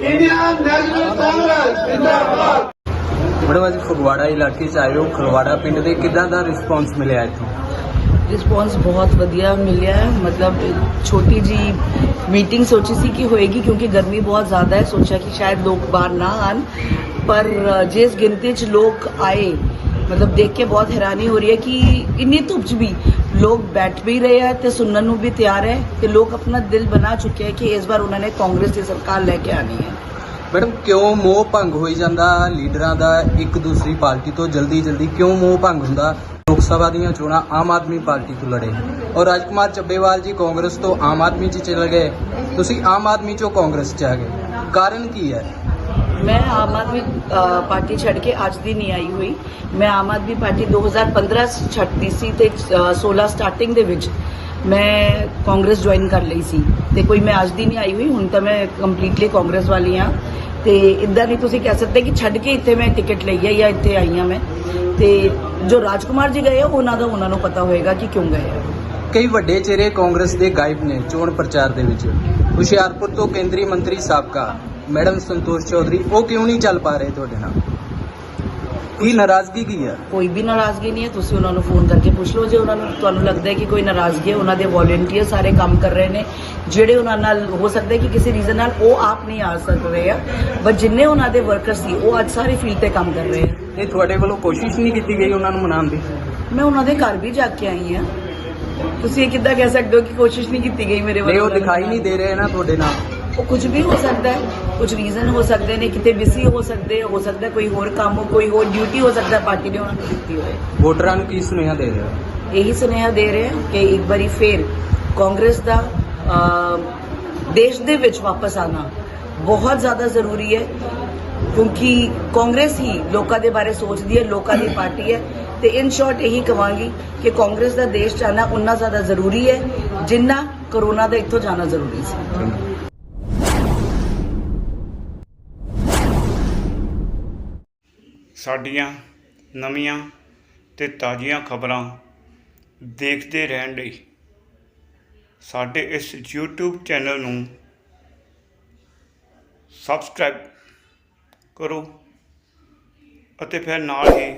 ਸਹਿਯੋਗ Indian national Congress ਜਿੰਦਾਬਾਦ madam ਅੱਜ ਫਗਵਾੜਾ ਇਲਾਕੇ 'ਚ ਆਏ ਹੋ ਖਲਵਾੜਾ ਪਿੰਡ ਦੇ ਕਿੱਦਾਂ ਦਾ ਰਿਸਪੌਂਸ ਮਿਲਿਆ ਇੱਥੋਂ ਰਿਸਪੌਂਸ ਬਹੁਤ ਵਧੀਆ ਮਿਲਿਆ ਹੈ ਮਤਲਬ ਛੋਟੀ ਜੀ ਮੀਟਿੰਗ ਸੋਚੀ ਸੀ ਕਿ ਹੋਏਗੀ ਕਿਉਂਕਿ ਗਰਮੀ ਬਹੁਤ ਜ਼ਿਆਦਾ ਹੈ ਸੋਚਿਆ ਕਿ ਸ਼ਾਇਦ ਲੋਕ ਬਾਹਰ ਨਾ ਆਣ ਪਰ ਅ, ਜਿਸ ਗਿਣਤੀ 'ਚ ਲੋਕ ਆਏ ਮਤਲਬ ਦੇਖ ਕੇ ਬਹੁਤ ਹੈਰਾਨੀ ਹੋ ਰਹੀ ਹੈ ਕਿ ਇੰਨੀ ਧੁੱਪ 'ਚ ਵੀ ਲੋਕ ਬੈਠ ਵੀ ਰਹੇ ਹੈ ਤੇ ਸੁਣਨ ਨੂੰ ਵੀ ਤਿਆਰ ਹੈ ਤੇ ਲੋਕ ਆਪਣਾ ਦਿਲ ਬਣਾ ਚੁੱਕੇ ਹੈ ਕਿ ਇਸ ਵਾਰ ਉਹਨਾਂ ਨੇ ਕਾਂਗਰਸ ਦੀ ਸਰਕਾਰ ਲੈ ਕੇ ਆਣੀ ਹੈ ਮੈਡਮ ਕਿਉਂ ਮੋਹ ਭੰਗ ਹੋਈ ਜਾਂਦਾ ਲੀਡਰਾਂ ਦਾ ਇੱਕ ਦੂਸਰੀ ਪਾਰਟੀ ਤੋਂ ਜਲਦੀ ਜਲਦੀ ਕਿਉਂ ਮੋਹ ਭੰਗ ਹੁੰਦਾ ਲੋਕ ਸਭਾ ਦੀਆਂ ਚੋਣਾਂ ਆਮ ਆਦਮੀ ਪਾਰਟੀ ਤੋਂ ਲੜੇ ਔਰ ਰਾਜਕੁਮਾਰ ਚੱਬੇਵਾਲ ਜੀ ਕਾਂਗਰਸ ਤੋਂ ਆਮ ਆਦਮੀ 'ਚ ਚਲੇ ਗਏ ਤੁਸੀਂ ਆਮ ਆਦਮੀ 'ਚੋਂ ਕਾਂਗਰਸ 'ਚ ਆ ਗਏ ਕਾਰਨ ਕੀ ਹੈ ਮੈਂ ਆਮ ਆਦਮੀ ਪਾਰਟੀ ਛੱਡ ਕੇ ਅੱਜ ਦੀ ਨਹੀਂ ਆਈ ਹੋਈ। ਮੈਂ ਆਮ ਆਦਮੀ ਪਾਰਟੀ 2015 ਛੱਡਦੀ ਸੀ ਤੇ ਅ, 16 ਸਟਾਰਟਿੰਗ ਦੇ ਵਿੱਚ ਮੈਂ ਕਾਂਗਰਸ ਜੁਆਇਨ ਕਰ ਲਈ ਸੀ। ਤੇ ਕੋਈ ਮੈਂ ਅੱਜ ਦੀ ਨਹੀਂ ਆਈ ਹੋਈ ਹੁਣ ਤਾਂ ਮੈਂ ਕੰਪਲੀਟਲੀ ਕਾਂਗਰਸ ਵਾਲੀ ਹਾਂ। ਤੇ ਇਦਾਂ ਨਹੀਂ ਤੁਸੀਂ ਕਹਿ ਸਕਦੇ ਕਿ ਛੱਡ ਕੇ ਇੱਥੇ ਮੈਂ ਟਿਕਟ ਲਈ ਆ ਜਾਂ ਇੱਥੇ ਆਈ ਆ ਮੈਂ। ਤੇ ਜੋ ਰਾਜਕੁਮਾਰ ਜੀ ਗਏ ਉਹਨਾਂ ਦਾ ਉਹਨਾਂ ਨੂੰ ਪਤਾ ਹੋਏਗਾ ਕਿ ਕਿਉਂ ਗਏ ਆ। ਕਈ ਵੱਡੇ ਚਿਹਰੇ ਕਾਂਗਰਸ ਦੇ ਗਾਇਬ ਨੇ ਚੋਣ ਪ੍ਰਚਾਰ ਦੇ ਵਿੱਚ। ਹੁਸ਼ਿਆਰਪੁਰ ਤੋਂ ਕੇਂਦਰੀ ਮੰਤਰੀ ਸਾਬਕਾ ਮੈਡਮ ਸੰਤੋਸ਼ ਚੌਧਰੀ ਉਹ ਕਿਉਂ ਨਹੀਂ ਚੱਲ ਪਾ ਰਹੇ ਤੁਹਾਡੇ ਨਾਲ? ਕੀ ਨਾਰਾਜ਼ਗੀ ਕੀ ਹੈ? ਕੋਈ ਵੀ ਨਾਰਾਜ਼ਗੀ ਨਹੀਂ ਹੈ ਤੁਸੀਂ ਉਹਨਾਂ ਨੂੰ ਫੋਨ ਕਰਕੇ ਪੁੱਛ ਲਓ ਜੇ ਉਹਨਾਂ ਨੂੰ ਤੁਹਾਨੂੰ ਲੱਗਦਾ ਹੈ ਕਿ ਕੋਈ ਨਾਰਾਜ਼ਗੀ ਹੈ ਉਹਨਾਂ ਦੇ ਵੋਲੰਟੀਅਰ ਸਾਰੇ ਕੰਮ ਕਰ ਰਹੇ ਨੇ। ਜਿਹੜੇ ਉਹਨਾਂ ਨਾਲ ਹੋ ਸਕਦਾ ਹੈ ਕਿ ਕਿਸੇ ਰੀਜ਼ਨ ਨਾਲ ਉਹ ਆਪ ਨਹੀਂ ਆ ਸਕਦੇ ਆ। ਬਟ ਜਿੰਨੇ ਉਹਨਾਂ ਦੇ ਵਰਕਰ ਸੀ ਉਹ ਅੱਜ ਸਾਰੇ ਫੀਲਡ ਤੇ ਕੰਮ ਕਰ ਰਹੇ ਆ। ਇਹ ਤੁਹਾਡੇ ਵੱਲੋਂ ਕੋਸ਼ਿਸ਼ ਨਹੀਂ ਕੀਤੀ ਗਈ ਉਹਨਾਂ ਨੂੰ ਮਨਾਉਣ ਦੀ? ਮੈਂ ਉਹਨਾਂ ਦੇ ਘਰ ਵੀ ਜਾ ਕੇ ਆਈ ਹਾਂ। ਤੁਸੀਂ ਇਹ ਕਿੱਦਾਂ ਕਹਿ ਸਕਦੇ ਹੋ ਕਿ ਕੋਸ਼ਿਸ਼ ਨਹੀਂ ਕੀਤੀ ਗਈ ਮੇਰੇ ਨਹੀਂ ਉਹ ਦਿਖਾਈ ਨਹੀਂ ਦੇ ਰਹੇ ਨਾ ਤੁਹਾਡੇ ਨਾਲ। ਉਹ ਕੁਝ ਵੀ ਹੋ ਸਕਦਾ ਹੈ। ਕੁਝ ਰੀਜ਼ਨ ਹੋ ਸਕਦੇ ਨੇ ਕਿਤੇ ਬਿਜ਼ੀ ਹੋ ਸਕਦੇ ਹੋ ਸਕਦਾ ਕੋਈ ਹੋਰ ਕੰਮ ਹੋ ਕੋਈ ਹੋਰ ਡਿਊਟੀ ਹੋ ਸਕਦਾ ਪਾਰਟੀ ਨੇ ਉਹਨਾਂ ਨੂੰ ਦਿੱਤੀ ਹੋਵੇ। ਵੋਟਰਾਂ ਨੂੰ ਕੀ ਸੁਨੇਹਾ ਦੇ ਰਹੇ ਹੋ? ਇਹੀ ਸੁਨੇਹਾ ਦੇ ਰਹੇ ਹਾਂ ਕਿ ਇੱਕ ਵਾਰੀ ਫੇਰ ਕਾਂਗਰਸ ਦਾ ਦੇਸ਼ ਦੇ ਵਿੱਚ ਵਾਪਸ ਆਣਾ ਬਹੁਤ ਜ਼ਿਆਦਾ ਜ਼ਰੂਰੀ ਹੈ। ਕਿਉਂਕਿ ਕਾਂਗਰਸ ਹੀ ਲੋਕਾਂ ਦੇ ਬਾਰੇ ਸੋਚਦੀ ਹੈ ਲੋਕਾਂ ਦੀ ਪਾਰਟੀ ਹੈ। ਤੇ ਇਨ ਸ਼ਾਰਟ ਇਹੀ ਕਵਾਂਗੀ ਕਿ ਕਾਂਗਰਸ ਦਾ ਦੇਸ਼ ਆਉਣਾ ਉਨਾ ਜ਼ਿਆਦਾ ਜ਼ਰੂਰੀ ਹੈ ਜਿੰਨਾ ਕਰੋਨਾ ਦਾ ਇੱਥੋਂ ਜਾਣਾ ਜ਼ਰੂਰੀ ਸੀ। ਸਾਡੀਆਂ ਨਵੀਆਂ ਅਤੇ ਤਾਜ਼ੀਆਂ ਖਬਰਾਂ ਦੇਖਦੇ ਰਹਿਣ ਲਈ ਸਾਡੇ ਇਸ YouTube ਚੈਨਲ ਨੂੰ ਸਬਸਕ੍ਰਾਈਬ ਕਰੋ ਅਤੇ ਫਿਰ ਨਾਲ ਹੀ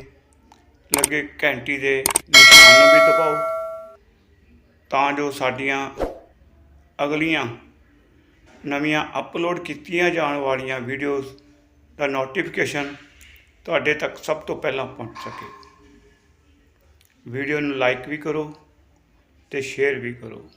ਲੱਗੇ ਘੰਟੀ ਦੇ ਨਿਸ਼ਾਨ ਨੂੰ ਵੀ ਦਬਾਓ ਤਾਂ ਜੋ ਸਾਡੀਆਂ ਅਗਲੀਆਂ ਨਵੀਆਂ ਅਪਲੋਡ ਕੀਤੀਆਂ ਜਾਣ ਵਾਲੀਆਂ ਵੀਡੀਓਜ਼ ਦਾ ਨੋਟੀਫਿਕੇਸ਼ਨ ਤੁਹਾਡੇ ਤੱਕ ਸਭ ਤੋਂ ਪਹਿਲਾਂ ਪਹੁੰਚ ਸਕੇ। ਵੀਡੀਓ ਨੂੰ ਲਾਈਕ ਵੀ ਕਰੋ ਤੇ ਸ਼ੇਅਰ ਵੀ ਕਰੋ।